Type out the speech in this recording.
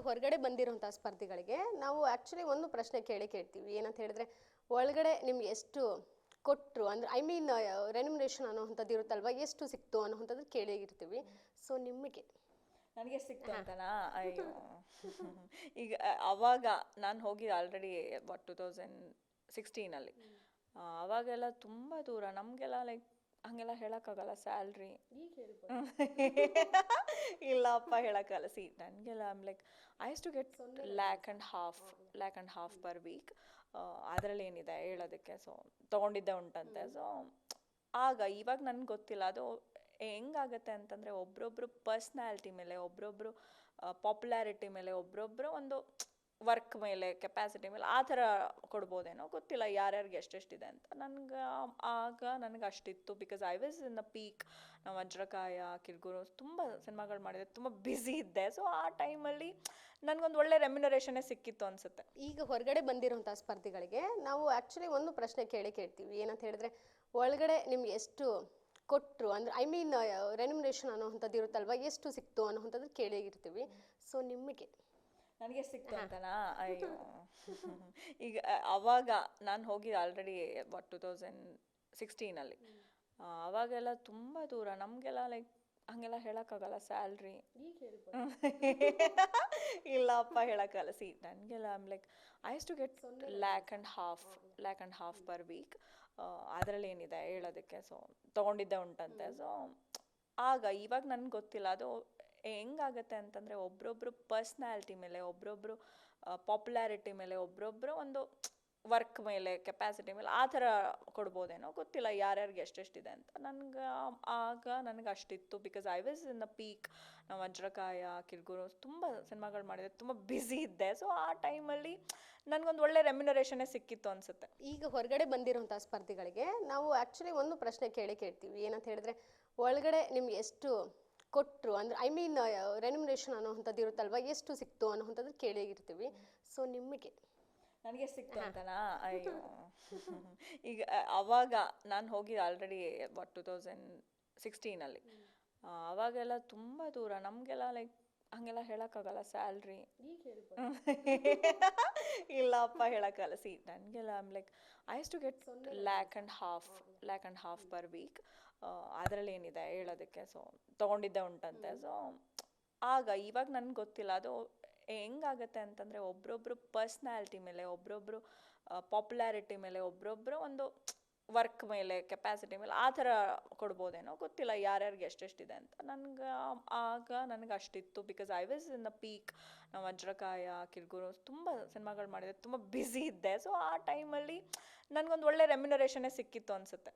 ಹೊರಗಡೆ ಬಂದಿರುವಂಥ ಸ್ಪರ್ಧಿಗಳಿಗೆ ನಾವು ಆ್ಯಕ್ಚುಲಿ ಒಂದು ಪ್ರಶ್ನೆ ಕೇಳಿ ಕೇಳ್ತೀವಿ. ಏನಂತ ಹೇಳಿದ್ರೆ ಒಳಗಡೆ ನಿಮ್ಗೆ ಎಷ್ಟು ಕೊಟ್ಟರು ಅಂದರೆ ಐ ಮೀನ್ ರೆನ್ಯುಮಿನೇಷನ್ ಅನ್ನೋವಂಥದ್ದು ಇರುತ್ತಲ್ವ? ಎಷ್ಟು ಸಿಕ್ತು ಅನ್ನೋವಂಥದ್ದು ಕೇಳಿರ್ತೀವಿ ಸೊ ನಿಮಗೆ? ನನಗೆ ಸಿಕ್ತು ಅಂತನಾ? ಅಯ್ಯೋ. ಈಗ ಅವಾಗ ನಾನು ಹೋಗಿ ಆಲ್ರೆಡಿ ವಾಟ್ ಟು ತೌಸಂಡ್ ಸಿಕ್ಸ್ಟೀನಲ್ಲಿ ಅವಾಗೆಲ್ಲ ತುಂಬ ದೂರ. ನಮಗೆಲ್ಲ ಲೈಕ್ ಹಂಗೆಲ್ಲ ಹೇಳೋಕ್ಕಾಗಲ್ಲ ಸ್ಯಾಲ್ರಿ. ಇಲ್ಲಪ್ಪ ಹೇಳೋಕ್ಕಲ್ಲ ಸಿ ನನಗೆಲ್ಲ I'm like I to get lakh and half lakh and half per week ಅದರಲ್ಲಿ ಏನಿದೆ ಹೇಳೋದಕ್ಕೆ? ಸೊ ತೊಗೊಂಡಿದ್ದೆ ಉಂಟಂತೆ. ಸೊ ಆಗ ಇವಾಗ ನನಗೆ ಗೊತ್ತಿಲ್ಲ. ಅದು ಹೆಂಗಾಗತ್ತೆ ಅಂತಂದರೆ ಒಬ್ರೊಬ್ರು ಪರ್ಸ್ನಾಲಿಟಿ ಮೇಲೆ ಒಬ್ರೊಬ್ರು ಪಾಪ್ಯುಲಾರಿಟಿ ಮೇಲೆ ಒಬ್ರೊಬ್ರು ಒಂದು ವರ್ಕ್ ಮೇಲೆ ಕೆಪಾಸಿಟಿ ಮೇಲೆ ಆ ಥರ ಕೊಡ್ಬೋದೇನೋ? ಗೊತ್ತಿಲ್ಲ ಯಾರ್ಯಾರಿಗೆ ಎಷ್ಟೆಷ್ಟಿದೆ ಅಂತ. ನನಗೆ, ಆಗ ನನಗೆ ಅಷ್ಟಿತ್ತು because I was in the peak ನಾವು ವಜ್ರಕಾಯ ಕಿರ್ಗುರು ತುಂಬ ಸಿನಿಮಾಗಳು ಮಾಡಿದೆ. ತುಂಬ ಬ್ಯುಸಿ ಇದ್ದೆ. ಸೊ ಆ ಟೈಮಲ್ಲಿ ನನಗೊಂದು ಒಳ್ಳೆ ರೆಮ್ಯುನರೇಷನ್ನೇ ಸಿಕ್ಕಿತ್ತು ಅನಿಸುತ್ತೆ. ಈಗ ಹೊರಗಡೆ ಬಂದಿರುವಂಥ ಸ್ಪರ್ಧಿಗಳಿಗೆ ನಾವು ಆ್ಯಕ್ಚುಲಿ ಒಂದು ಪ್ರಶ್ನೆ ಕೇಳಿ ಕೇಳ್ತೀವಿ. ಏನಂತ ಹೇಳಿದ್ರೆ, ಒಳಗಡೆ ನಿಮ್ಗೆ ಎಷ್ಟು ಕೊಟ್ಟರು ಅಂದರೆ ಐ ಮೀನ್ ರೆನ್ಯುಮರೇಷನ್ ಅನ್ನೋವಂಥದ್ದು ಇರುತ್ತಲ್ವ? ಎಷ್ಟು ಸಿಕ್ತು ಅನ್ನೋವಂಥದ್ದು ಕೇಳಿರ್ತೀವಿ ಸೊ ನಿಮಗೆ ನನಗೆ ಸಿಕ್ತು ಅಂತನಾ? ಅಯ್ಯೋ. ಈಗ ಅವಾಗ ನಾನು ಹೋಗಿ ಆಲ್ರೆಡಿ ಬಟ್ ಟು ತೌಸಂಡ್ ಸಿಕ್ಸ್ಟೀನಲ್ಲಿ ಅವಾಗೆಲ್ಲ ತುಂಬ ದೂರ. ನಮಗೆಲ್ಲ ಲೈಕ್ ಹಂಗೆಲ್ಲ ಹೇಳೋಕ್ಕಾಗಲ್ಲ ಸ್ಯಾಲ್ರಿ ಇಲ್ಲಪ್ಪ ಹೇಳೋಕ್ಕಲ್ಲ ಸಿ ನನಗೆಲ್ಲ I'm like I to get lakh and half lakh and half per week ಅದರಲ್ಲಿ ಏನಿದೆ ಹೇಳೋದಕ್ಕೆ? ಸೊ ತೊಗೊಂಡಿದ್ದೆ ಉಂಟಂತೆ. ಸೊ ಆಗ ಇವಾಗ ನನಗೆ ಗೊತ್ತಿಲ್ಲ. ಅದು ಹೆಂಗಾಗತ್ತೆ ಅಂತಂದರೆ ಒಬ್ರೊಬ್ರು ಪರ್ಸ್ನಾಲಿಟಿ ಮೇಲೆ, ಒಬ್ರೊಬ್ರು ಪಾಪ್ಯುಲಾರಿಟಿ ಮೇಲೆ, ಒಬ್ರೊಬ್ರು ಒಂದು ವರ್ಕ್ ಮೇಲೆ ಕೆಪಾಸಿಟಿ ಮೇಲೆ ಆ ಥರ ಕೊಡ್ಬೋದೇನೋ ಗೊತ್ತಿಲ್ಲ ಯಾರ್ಯಾರಿಗೆ ಎಷ್ಟೆಷ್ಟಿದೆ ಅಂತ. ನನಗೆ, ಆಗ ನನಗೆ ಅಷ್ಟಿತ್ತು because I was in the peak ನಾವು ವಜ್ರಕಾಯ ಕಿರ್ಗುರು ತುಂಬ ಸಿನಿಮಾಗಳು ಮಾಡಿದೆ, ತುಂಬ ಬ್ಯುಸಿ ಇದ್ದೆ. ಸೊ ಆ ಟೈಮಲ್ಲಿ ನನಗೊಂದು ಒಳ್ಳೆ ರೆಮ್ಯುನರೇಷನ್ನೇ ಸಿಕ್ಕಿತ್ತು ಅನಿಸುತ್ತೆ. ಈಗ ಹೊರಗಡೆ ಬಂದಿರುವಂಥ ಸ್ಪರ್ಧಿಗಳಿಗೆ ನಾವು ಆ್ಯಕ್ಚುಲಿ ಒಂದು ಪ್ರಶ್ನೆ ಕೇಳಿ ಕೇಳ್ತೀವಿ. ಏನಂತ ಹೇಳಿದ್ರೆ, ಒಳಗಡೆ ನಿಮ್ಗೆ ಎಷ್ಟು ಕೊಟ್ಟರು ಅಂದರೆ ಐ ಮೀನ್ ರೆನ್ಯುಮರೇಷನ್ ಅನ್ನೋವಂಥದ್ದು ಇರುತ್ತಲ್ವ? ಎಷ್ಟು ಸಿಕ್ತು ಅನ್ನೋವಂಥದ್ದು ಕೇಳಿರ್ತೀವಿ ಸೊ ನಿಮಗೆ? ನನಗೆ ಸಿಕ್ತು ಅಂತನಾ? ಅಯ್ಯೋ. ಈಗ ಅವಾಗ ನಾನು ಹೋಗಿ ಆಲ್ರೆಡಿ ವಾಟ್ ಟು ತೌಸಂಡ್ ಸಿಕ್ಸ್ಟೀನಲ್ಲಿ ಅವಾಗೆಲ್ಲ ತುಂಬ ದೂರ. ನಮಗೆಲ್ಲ ಲೈಕ್ ಹಂಗೆಲ್ಲ ಹೇಳೋಕ್ಕಾಗಲ್ಲ ಸ್ಯಾಲ್ರಿ. ಇಲ್ಲಪ್ಪ ಹೇಳೋಕ್ಕಲ್ಲ ಸಿ ನನಗೆಲ್ಲ I'm like I to get lakh and half lakh and half per week ಅದರಲ್ಲಿ ಏನಿದೆ ಹೇಳೋದಕ್ಕೆ? ಸೊ ತೊಗೊಂಡಿದ್ದೆ ಉಂಟಂತೆ. ಸೊ ಆಗ ಇವಾಗ ನನಗೆ ಗೊತ್ತಿಲ್ಲ. ಅದು ಹೆಂಗಾಗತ್ತೆ ಅಂತಂದರೆ ಒಬ್ರೊಬ್ರು ಪರ್ಸ್ನಾಲಿಟಿ ಮೇಲೆ ಒಬ್ರೊಬ್ರು ಪಾಪ್ಯುಲಾರಿಟಿ ಮೇಲೆ ಒಬ್ರೊಬ್ರು ಒಂದು ವರ್ಕ್ ಮೇಲೆ ಕೆಪಾಸಿಟಿ ಮೇಲೆ ಆ ಥರ ಕೊಡ್ಬೋದೇನೋ ಗೊತ್ತಿಲ್ಲ ಯಾರ್ಯಾರಿಗೆ ಎಷ್ಟೆಷ್ಟಿದೆ ಅಂತ. ನನಗೆ ಆಗ ನನಗೆ ಅಷ್ಟಿತ್ತು because I was in the peak ನಾವು ವಜ್ರಕಾಯ ಕಿರ್ಗುರು ತುಂಬ ಸಿನಿಮಾಗಳು ಮಾಡಿದೆ, ತುಂಬ ಬ್ಯುಸಿ ಇದ್ದೆ. ಸೊ ಆ ಟೈಮಲ್ಲಿ ನನಗೊಂದು ಒಳ್ಳೆ ರೆಮ್ಯುನರೇಷನ್ನೇ ಸಿಕ್ಕಿತ್ತು ಅನಿಸುತ್ತೆ.